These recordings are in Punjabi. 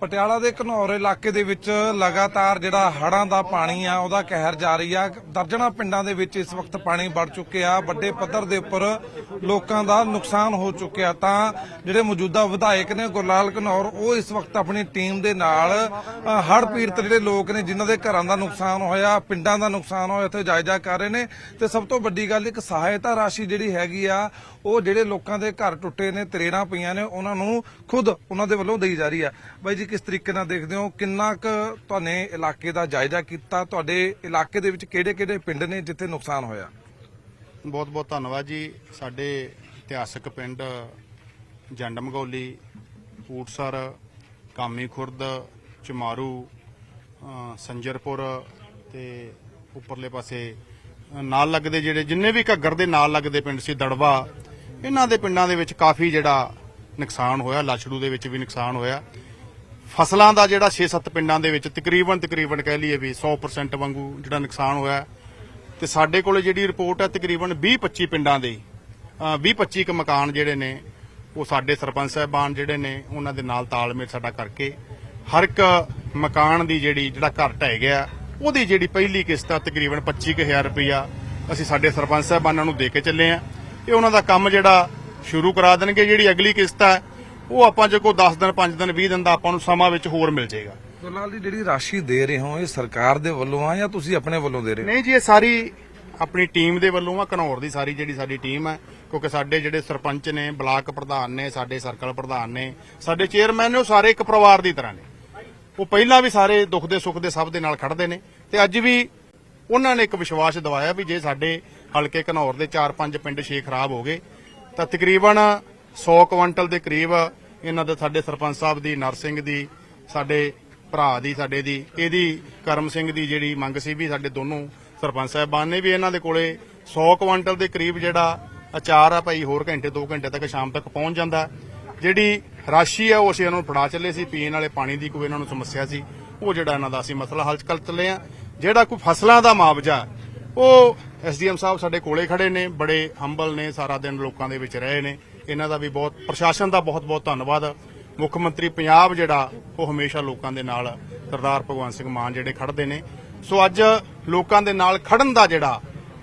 ਪਟਿਆਲਾ ਦੇ ਘਨੌਰ ਇਲਾਕੇ ਦੇ ਵਿੱਚ ਲਗਾਤਾਰ ਜਿਹੜਾ ਹੜਾਂ ਦਾ ਪਾਣੀ ਆ, ਉਹਦਾ ਕਹਿਰ ਜਾਰੀ ਆ। ਦਰਜਣਾ ਪਿੰਡਾਂ ਦੇ ਵਿੱਚ ਇਸ ਵਕਤ ਪਾਣੀ ਵੜ ਚੁੱਕਿਆ ਵੱਡੇ ਪੱਧਰ ਦੇ ਉੱਪਰ ਲੋਕਾਂ ਦਾ ਨੁਕਸਾਨ ਹੋ ਚੁੱਕਿਆ ਤਾਂ ਜਿਹੜੇ ਮੌਜੂਦਾ ਵਿਧਾਇਕ ਨੇ ਗੁਰਲਾਲ ਘਨੌਰ, ਉਹ ਇਸ ਵਕਤ ਆਪਣੀ ਟੀਮ ਦੇ ਨਾਲ ਹੜ ਪੀੜਤ ਜਿਹੜੇ ਲੋਕ ਨੇ, ਜਿਨ੍ਹਾਂ ਦੇ ਘਰਾਂ ਦਾ ਨੁਕਸਾਨ ਹੋਇਆ, ਪਿੰਡਾਂ ਦਾ ਨੁਕਸਾਨ ਹੋਇਆ, ਉੱਥੇ ਜਾਇਜ਼ਾ ਕਰ ਰਹੇ ਨੇ। ਤੇ ਸਭ ਤੋਂ ਵੱਡੀ ਗੱਲ, ਇੱਕ ਸਹਾਇਤਾ ਰਾਸ਼ੀ ਜਿਹੜੀ ਹੈਗੀ ਆ, ਉਹ ਜਿਹੜੇ ਲੋਕਾਂ ਦੇ ਘਰ ਟੁੱਟੇ ਨੇ, ਤਰੇੜਾਂ ਪਈਆਂ ਨੇ, ਉਹਨਾਂ ਨੂੰ ਖੁਦ ਉਹਨਾਂ ਦੇ ਵੱਲੋਂ ਦੇਈ ਜਾ ਰਹੀ ਆ। ਬਾਈ ਜੀ ਕਿਸ ਤਰੀਕੇ ਨਾਲ ਦੇਖਦੇ ਹੋ? ਕਿੰਨਾ ਕੁ ਤੁਹਾਨੇ ਇਲਾਕੇ ਦਾ ਜਾਇਜ਼ਾ ਕੀਤਾ? ਤੁਹਾਡੇ ਇਲਾਕੇ ਦੇ ਵਿੱਚ ਕਿਹੜੇ-ਕਿਹੜੇ ਪਿੰਡ ਨੇ ਜਿੱਥੇ ਨੁਕਸਾਨ ਹੋਇਆ? ਬਹੁਤ ਬਹੁਤ ਧੰਨਵਾਦ ਜੀ। ਸਾਡੇ ਇਤਿਹਾਸਕ ਪਿੰਡ ਜੰਡ ਮਗੌਲੀ ਊਟਸਰ, ਕਾਮੀ ਖੁਰਦ, ਚਮਾਰੂ ਸੰਜਰਪੁਰ ਤੇ ਉੱਪਰਲੇ ਪਾਸੇ ਨਾਲ ਲੱਗਦੇ ਜਿਹੜੇ ਜਿੰਨੇ ਵੀ ਘੱਗਰ ਦੇ ਨਾਲ ਲੱਗਦੇ ਪਿੰਡ ਸੀ, ਦੜਵਾ, ਇਹਨਾਂ ਦੇ ਪਿੰਡਾਂ ਦੇ ਵਿੱਚ ਕਾਫੀ ਜਿਹੜਾ ਨੁਕਸਾਨ ਹੋਇਆ, ਲਾਛੜੂ ਦੇ ਵਿੱਚ ਵੀ ਨੁਕਸਾਨ ਹੋਇਆ। ਫਸਲਾਂ ਦਾ ਜਿਹੜਾ 6-7 ਪਿੰਡਾਂ ਦੇ ਵਿੱਚ ਤਕਰੀਬਨ ਤਕਰੀਬਨ ਕਹਿ ਲਈਏ ਵੀ 100% ਵਾਂਗੂ ਜਿਹੜਾ ਨੁਕਸਾਨ ਹੋਇਆ ਤੇ ਸਾਡੇ ਕੋਲੇ ਜਿਹੜੀ ਰਿਪੋਰਟ ਹੈ ਤਕਰੀਬਨ 20-25 ਪਿੰਡਾਂ ਦੇ 20-25 ਕ ਮਕਾਨ ਜਿਹੜੇ ਨੇ, ਉਹ ਸਾਡੇ ਸਰਪੰਚ ਸਾਹਿਬਾਨ ਜਿਹੜੇ ਨੇ, ਉਹਨਾਂ ਦੇ ਨਾਲ ਤਾਲਮੇਲ ਸਾਡਾ ਕਰਕੇ ਹਰ ਇੱਕ ਮਕਾਨ ਦੀ ਜਿਹੜੀ ਜਿਹੜਾ ਘਰ ਢਹਿ ਗਿਆ, ਉਹਦੀ ਜਿਹੜੀ ਪਹਿਲੀ ਕਿਸ਼ਤ ਆ ਤਕਰੀਬਨ 25000 ਰੁਪਇਆ ਅਸੀਂ ਸਾਡੇ ਸਰਪੰਚ ਸਾਹਿਬਾਨਾਂ ਨੂੰ ਦੇ ਕੇ ਚੱਲੇ ਆ ਇਹ ਉਹਨਾਂ ਦਾ ਕੰਮ ਜਿਹੜਾ ਸ਼ੁਰੂ ਕਰਾ ਦੇਣਗੇ, ਜਿਹੜੀ ਅਗਲੀ ਕਿਸ਼ਤ ਹੈ ਉਹ ਆਪਾਂ ਜੇ ਕੋਈ 10 ਦਿਨ 5 ਦਿਨ 20 ਦਿਨ ਦਾ ਆਪਾਂ ਨੂੰ ਸਮਾਂ ਵਿੱਚ ਹੋਰ ਮਿਲ ਜਾਏਗਾ। ਗੁਰਲਾਲ ਜੀ ਜਿਹੜੀ ਰਾਸ਼ੀ ਦੇ ਰਹੇ ਹੋ ਇਹ ਸਰਕਾਰ ਦੇ ਵੱਲੋਂ ਆ ਜਾਂ ਤੁਸੀਂ ਆਪਣੇ ਵੱਲੋਂ ਦੇ ਰਹੇ ਹੋ? ਨਹੀਂ ਜੀ ਇਹ ਸਾਰੀ ਆਪਣੀ ਟੀਮ ਦੇ ਵੱਲੋਂ ਆ ਘਨੌਰ ਦੀ ਸਾਰੀ ਜਿਹੜੀ ਸਾਡੀ ਟੀਮ ਹੈ ਕਿਉਂਕਿ ਸਾਡੇ ਜਿਹੜੇ ਸਰਪੰਚ ਨੇ ਬਲਾਕ ਪ੍ਰਧਾਨ ਨੇ ਸਾਡੇ ਸਰਕਲ ਪ੍ਰਧਾਨ ਨੇ ਸਾਡੇ ਚੇਅਰਮੈਨ ਨੇ ਉਹ ਸਾਰੇ ਇੱਕ ਪਰਿਵਾਰ ਦੀ ਤਰ੍ਹਾਂ ਨੇ। ਉਹ ਪਹਿਲਾਂ ਵੀ ਸਾਰੇ ਦੁੱਖ ਦੇ ਸੁੱਖ ਦੇ ਸਭ ਦੇ ਨਾਲ ਖੜਦੇ ਨੇ ਤੇ ਅੱਜ ਵੀ ਉਹਨਾਂ ਨੇ ਇੱਕ ਵਿਸ਼ਵਾਸ ਦਿਵਾਇਆ ਵੀ ਜੇ ਸਾਡੇ ਹਲਕੇ ਘਨੌਰ ਦੇ 4-5 ਪਿੰਡ ਛੇ ਖਰਾਬ ਹੋ ਗਏ ਤਾਂ ਤਕਰੀਬਨ 100 ਕੁਇੰਟਲ ਦੇ ਕਰੀਬ ਇਹਨਾਂ ਦੇ ਸਾਡੇ ਸਰਪੰਚ ਸਾਹਿਬ ਦੀ ਨਰਸਿੰਘ ਦੀ, ਸਾਡੇ ਭਰਾ ਦੀ, ਸਾਡੇ ਦੀ, ਇਹਦੀ, ਕਰਮ ਸਿੰਘ ਦੀ ਜਿਹੜੀ ਮੰਗ ਸੀ ਵੀ ਸਾਡੇ ਦੋਨੋਂ ਸਰਪੰਚ ਸਾਹਿਬਾਨ ਨੇ ਵੀ ਇਹਨਾਂ ਦੇ ਕੋਲੇ 100 ਕੁਇੰਟਲ ਦੇ ਕਰੀਬ ਜਿਹੜਾ ਅਚਾਰ ਆ ਭਾਈ ਹੋਰ ਘੰਟੇ 2 ਘੰਟੇ ਤੱਕ ਸ਼ਾਮ ਤੱਕ ਪਹੁੰਚ ਜਾਂਦਾ। ਜਿਹੜੀ ਰਾਸ਼ੀ ਆ ਉਹ ਅਸੀਂ ਇਹਨਾਂ ਨੂੰ ਫੜਾ ਚੱਲੇ ਸੀ, ਪੀਣ ਵਾਲੇ ਪਾਣੀ ਦੀ ਕੋਈ ਇਹਨਾਂ ਨੂੰ ਸਮੱਸਿਆ ਸੀ, ਉਹ ਜਿਹੜਾ ਇਹਨਾਂ ਦਾ ਅਸੀਂ ਮਸਲਾ ਹੱਲ ਕਰ ਚੱਲੇ ਆ। ਜਿਹੜਾ ਕੋਈ ਫਸਲਾਂ ਦਾ ਮੁਆਵਜ਼ਾ, ਉਹ ਐਸਡੀਐਮ ਸਾਹਿਬ ਸਾਡੇ ਕੋਲੇ ਖੜੇ ਨੇ, ਬੜੇ ਹੰਬਲ ਨੇ, ਸਾਰਾ ਦਿਨ ਲੋਕਾਂ ਦੇ ਵਿੱਚ ਰਹੇ ਨੇ। ਇਹਨਾਂ ਦਾ ਵੀ ਬਹੁਤ, ਪ੍ਰਸ਼ਾਸਨ ਦਾ ਬਹੁਤ ਬਹੁਤ ਧੰਨਵਾਦ। ਮੁੱਖ ਮੰਤਰੀ ਪੰਜਾਬ ਜਿਹੜਾ, ਉਹ ਹਮੇਸ਼ਾ ਲੋਕਾਂ ਦੇ ਨਾਲ ਸਰਦਾਰ ਭਗਵੰਤ ਸਿੰਘ ਮਾਨ ਜਿਹੜੇ ਖੜਦੇ ਨੇ। ਸੋ ਅੱਜ ਲੋਕਾਂ ਦੇ ਨਾਲ ਖੜਨ ਦਾ ਜਿਹੜਾ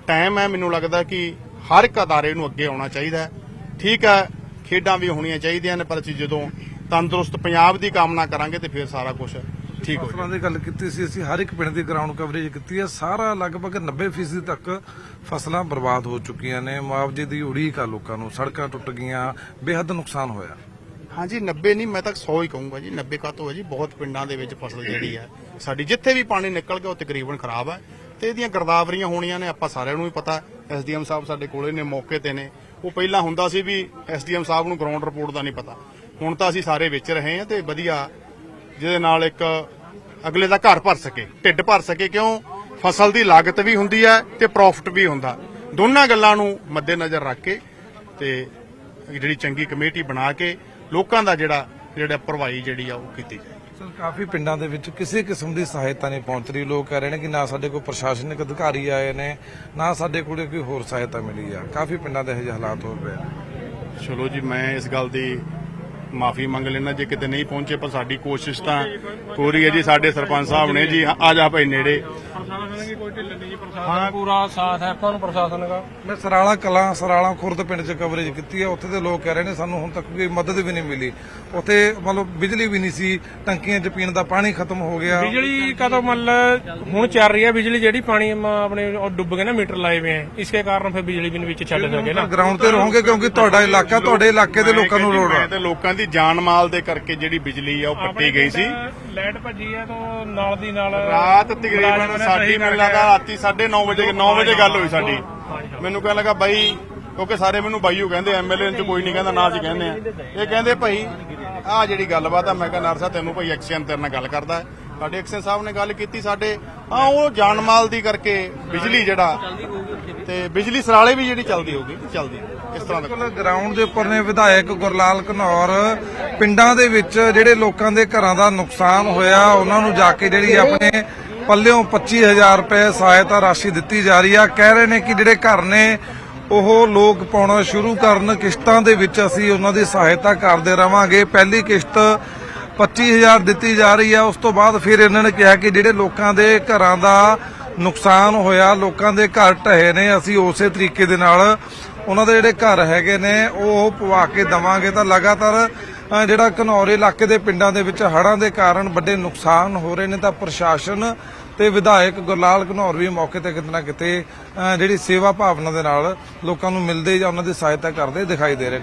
ਟਾਈਮ ਹੈ, ਮੈਨੂੰ ਲੱਗਦਾ ਕਿ ਹਰ ਇੱਕ ਅਦਾਰੇ ਨੂੰ ਅੱਗੇ ਆਉਣਾ ਚਾਹੀਦਾ ਹੈ। ਠੀਕ ਹੈ, ਖੇਡਾਂ ਵੀ ਹੋਣੀਆਂ ਚਾਹੀਦੀਆਂ ਨੇ, ਪਰ ਅਸੀਂ ਜਦੋਂ ਤੰਦਰੁਸਤ ਪੰਜਾਬ ਦੀ ਕਾਮਨਾ ਕਰਾਂਗੇ ਤੇ ਫਿਰ ਸਾਰਾ ਕੁਝ ਠੀਕ ਹੋ ਫਸਲਾਂ ਦੀ ਗੱਲ ਕੀਤੀ ਸੀ ਅਸੀਂ ਹਰ ਇੱਕ ਪਿੰਡ ਦੀ ਗਰਾਊਂਡ ਕਵਰੇਜ ਕੀਤੀ ਹੈ। ਸਾਰਾ ਲਗਭਗ 90% ਤੱਕ ਫਸਲਾਂ ਬਰਬਾਦ ਹੋ ਚੁੱਕੀਆਂ ਨੇ। ਮੁਆਵਜ਼ੇ ਦੀ ਉਡੀਕ ਆ ਲੋਕਾਂ ਨੂੰ। ਸੜਕਾਂ ਟੁੱਟ ਗਈਆਂ ਬੇਹੱਦ ਨੁਕਸਾਨ ਹੋਇਆ। ਹਾਂਜੀ 90 ਨਹੀਂ ਮੈਂ ਤਾਂ 100 ਹੀ ਕਹੂੰਗਾ ਜੀ। 90 ਕਾ ਤੋਂ ਹੈ ਜੀ? ਬਹੁਤ ਪਿੰਡਾਂ ਦੇ ਵਿੱਚ ਫਸਲ ਜਿਹੜੀ ਹੈ ਸਾਡੀ ਜਿੱਥੇ ਵੀ ਪਾਣੀ ਨਿਕਲ ਗਿਆ ਉਹ ਤਕਰੀਬਨ ਖਰਾਬ ਹੈ। ਤੇ ਇਹਦੀਆਂ ਗਰਦਾਵਰੀਆਂ ਹੋਣੀਆਂ ਨੇ ਆਪਾਂ ਸਾਰਿਆਂ ਨੂੰ ਵੀ ਪਤਾ। ਐਸਡੀਐਮ ਸਾਹਿਬ ਸਾਡੇ ਕੋਲੇ ਨੇ ਮੌਕੇ ਤੇ ਨੇ। ਉਹ ਪਹਿਲਾਂ ਹੁੰਦਾ ਸੀ ਵੀ ਐਸਡੀਐਮ ਸਾਹਿਬ ਨੂੰ ਗਰਾਊਂਡ ਰਿਪੋਰਟ ਦਾ ਨਹੀਂ ਪਤਾ। ਹੁਣ ਤਾਂ ਅਸੀਂ ਸਾਰੇ ਵਿੱਚ ਰਹੇ ਹਾਂ ਤੇ ਵਧੀਆ ਜਿਹਦੇ ਨਾਲ ਇੱਕ ਅਗਲੇ ਦਾ ਘਰ ਭਰ ਸਕੇ ਢਿੱਡ ਭਰ ਸਕੇ ਕਿਉਂ? ਫਸਲ ਦੀ ਲਾਗਤ ਵੀ ਹੁੰਦੀ ਹੈ ਤੇ ਪ੍ਰੋਫਿਟ ਵੀ ਹੁੰਦਾ। ਦੋਨਾਂ ਗੱਲਾਂ ਨੂੰ ਮੱਦੇਨਜ਼ਰ ਰੱਖ ਕੇ ਤੇ ਜਿਹੜੀ ਚੰਗੀ ਕਮੇਟੀ ਬਣਾ ਕੇ ਲੋਕਾਂ ਦਾ ਜਿਹੜਾ ਜਿਹੜਾ ਭਰਵਾਈ ਜਿਹੜੀ ਆ ਉਹ ਕੀਤੀ ਜਾਏ। ਸਰ ਕਾਫੀ ਪਿੰਡਾਂ ਦੇ ਵਿੱਚ ਕਿਸੇ ਕਿਸਮ ਦੀ ਸਹਾਇਤਾ ਨਹੀਂ ਪਹੁੰਚ ਰਹੀ। ਲੋਕ ਕਹਿ ਰਹੇ ਨੇ ਕਿ ਨਾ ਸਾਡੇ ਕੋਲ ਪ੍ਰਸ਼ਾਸਨਿਕ ਅਧਿਕਾਰੀ ਆਏ ਨੇ ਨਾ ਸਾਡੇ ਕੋਲ ਕੋਈ ਹੋਰ ਸਹਾਇਤਾ ਮਿਲੀ ਆ। ਕਾਫੀ ਪਿੰਡਾਂ ਦੇ ਇਹੋ ਜਿਹੇ ਹਾਲਾਤ ਹੋ ਪਏ ਆ। ਚਲੋ ਜੀ ਮੈਂ ਇਸ ਗੱਲ ਦੀ ਮਾਫੀ ਮੰਗ ਲੈਣਾ ਜੇ ਕਿਤੇ ਨਹੀਂ ਪਹੁੰਚੇ, ਪਰ ਸਾਡੀ ਕੋਸ਼ਿਸ਼ ਤਾਂ ਪੂਰੀ ਹੈ ਜੀ। ਸਾਡੇ ਸਰਪੰਚ ਸਾਹਿਬ ਨੇ ਜੀ, ਆ ਜਾ ਭਾਈ ਨੇੜੇ। ਹਾਂ। ਪੂਰਾ ਸਾਥ ਹੈ ਆਪਾਂ ਨੂੰ ਪ੍ਰਸ਼ਾਸਨ ਦਾ। ਮੈਂ ਸਰਾਲਾ ਕਲਾਂ ਸਰਾਲਾ ਖੁਰਦ ਪਿੰਡ 'ਚ ਕਵਰੇਜ ਕੀਤੀ ਹੈ ਉੱਥੇ ਦੇ ਲੋਕ ਕਹਿ ਰਹੇ ਨੇ ਸਾਨੂੰ ਹੁਣ ਤੱਕ ਕੋਈ ਮਦਦ ਵੀ ਨਹੀਂ ਮਿਲੀ। ਉੱਥੇ ਮਤਲਬ ਬਿਜਲੀ ਵੀ ਨਹੀਂ ਸੀ ਟੰਕੀਆਂ 'ਚ ਪੀਣ ਦਾ ਪਾਣੀ ਖਤਮ ਹੋ ਗਿਆ। ਬਿਜਲੀ ਕਦੋਂ ਮਤਲਬ ਹੁਣ ਚੱਲ ਰਹੀ ਹੈ ਬਿਜਲੀ ਜਿਹੜੀ ਪਾਣੀ ਮ- ਆਪਣੇ ਉਹ ਡੁੱਬ ਗਏ ਨਾ ਮੀਟਰ ਲਾਏ ਹੋਏ ਆ। ਇਸਕੇ ਕਾਰਨ ਫਿਰ ਬਿਜਲੀ ਵੀ ਨਹੀਂ ਵਿੱਚ ਛੱਡ ਸਕੇ ਨਾ। ਗਰਾਊਂਡ ਤੇ ਰਹੋਗੇ ਕਿਉਂਕਿ ਤੁਹਾਡਾ ਇਲਾਕਾ ਤੁਹਾਡੇ ਇਲਾਕੇ ਦੇ ਲੋਕਾਂ ਨੂੰ ਲੋੜ ਮੈਂ ਤੇ ਲੋਕਾਂ ਦੀ ਜਾਨ ਮਾਲ ਦੇ ਕਰਕੇ ਜਿਹੜੀ ਬਿਜਲੀ ਆ ਉਹ ਪੱਟੀ ਗਈ ਸੀ। ਲਾਈਟ ਭੱਜੀ ਹੈ ਤਾਂ ਨਾਲ ਦੀ ਨਾਲ ਰਾਤ ਤਕਰੀਬਨ ਮੁਲਾਜ਼ਮ ਨੇ ਸਾਡੀ ਸਹੀ ਮੈਨੂੰ ਲੱਗਾ ਰਾਤੀ 9:30 ਵਜੇ 9 ਵਜੇ ਗੱਲ ਹੋਈ ਸਾਡੀ। ਮੈਨੂੰ ਕਹਿਣ ਲੱਗਾ, ਬਾਈ, ਕਿਉਂਕਿ ਸਾਰੇ ਮੈਨੂੰ ਬਾਈਓ ਕਹਿੰਦੇ ਐਮਐਲਏ ਚ ਕੋਈ ਨਹੀਂ ਕਹਿੰਦਾ, ਨਾ ਜੀ ਕਹਿੰਦੇ ਆ ਇਹ ਕਹਿੰਦੇ, ਭਾਈ, ਆਹ ਜਿਹੜੀ ਗੱਲਬਾਤ ਆ, ਮੈਂ ਕਿਹਾ, ਨਰਸਾ ਤੈਨੂੰ ਭਾਈ ਐਕਸ਼ਨ ਤੇਰੇ ਨਾਲ ਗੱਲ ਕਰਦਾ ਸਾਡੇ ਐਕਸ਼ਨ ਸਾਹਿਬ ਨੇ ਗੱਲ ਕੀਤੀ ਸਾਡੇ ਆ ਉਹ ਜਾਨਮਾਲ ਦੀ ਕਰਕੇ ਬਿਜਲੀ ਜਿਹੜਾ, ਤੇ ਬਿਜਲੀ ਸਰਾਲੇ ਵੀ ਜਿਹੜੀ ਚੱਲਦੀ ਹੋਊਗੀ, ਚੱਲਦੀ ਇਸ ਤਰ੍ਹਾਂ ਦਾ। ਗਰਾਊਂਡ ਦੇ ਉੱਪਰ ਨੇ ਵਿਧਾਇਕ ਗੁਰਲਾਲ ਘਨੌਰ ਪਿੰਡਾਂ ਦੇ ਵਿੱਚ ਜਿਹੜੇ ਲੋਕਾਂ ਦੇ ਘਰਾਂ ਦਾ ਨੁਕਸਾਨ ਹੋਇਆ, ਉਹਨਾਂ ਨੂੰ ਜਾ ਕੇ ਜਿਹੜੀ ਆਪਣੇ ਪੱਲਿਓਂ 25000 ਰੁਪਏ ਸਹਾਇਤਾ ਰਾਸ਼ੀ ਦਿੱਤੀ ਜਾ ਰਹੀ ਆ। ਕਹਿ ਰਹੇ ਨੇ ਕਿ ਜਿਹੜੇ ਘਰ ਨੇ, ਉਹ ਲੋਕ ਪਾਉਣਾ ਸ਼ੁਰੂ ਕਰਨ ਕਿਸ਼ਤਾਂ ਦੇ ਵਿੱਚ ਅਸੀਂ ਉਹਨਾਂ ਦੀ ਸਹਾਇਤਾ ਕਰਦੇ ਰਵਾਂਗੇ। ਪਹਿਲੀ ਕਿਸ਼ਤ 25000 ਦਿੱਤੀ ਜਾ ਰਹੀ ਹੈ ਉਸ ਤੋਂ ਬਾਅਦ ਫਿਰ ਇਹਨਾਂ ਨੇ ਕਿਹਾ ਕਿ ਜਿਹੜੇ ਲੋਕਾਂ ਦੇ ਘਰਾਂ ਦਾ ਨੁਕਸਾਨ ਹੋਇਆ, ਲੋਕਾਂ ਦੇ ਘਰ ਢਹੇ ਨੇ, ਅਸੀਂ ਉਸੇ ਤਰੀਕੇ ਦੇ ਨਾਲ ਉਹਨਾਂ ਦੇ ਜਿਹੜੇ ਘਰ ਹੈਗੇ ਨੇ, ਉਹ ਪਵਾ ਕੇ ਦਵਾਂਗੇ। ਤਾਂ ਲਗਾਤਾਰ ਜਿਹੜਾ ਘਨੌਰ ਇਲਾਕੇ ਦੇ ਪਿੰਡਾਂ ਦੇ ਵਿੱਚ ਹੜ੍ਹਾਂ ਦੇ ਕਾਰਨ ਵੱਡੇ ਨੁਕਸਾਨ ਹੋ ਰਹੇ ਨੇ ਤਾਂ ਪ੍ਰਸ਼ਾਸਨ ਤੇ ਵਿਧਾਇਕ ਗੁਰਲਾਲ ਘਨੌਰ ਵੀ ਮੌਕੇ ਤੇ ਕਿਤੇ ਨਾ ਕਿਤੇ ਜਿਹੜੀ ਸੇਵਾ ਭਾਵਨਾ ਦੇ ਨਾਲ ਲੋਕਾਂ ਨੂੰ ਮਿਲਦੇ ਜਾਂ ਉਹਨਾਂ ਦੀ ਸਹਾਇਤਾ ਕਰਦੇ ਦਿਖਾਈ ਦੇ ਰਹੇ ਨੇ।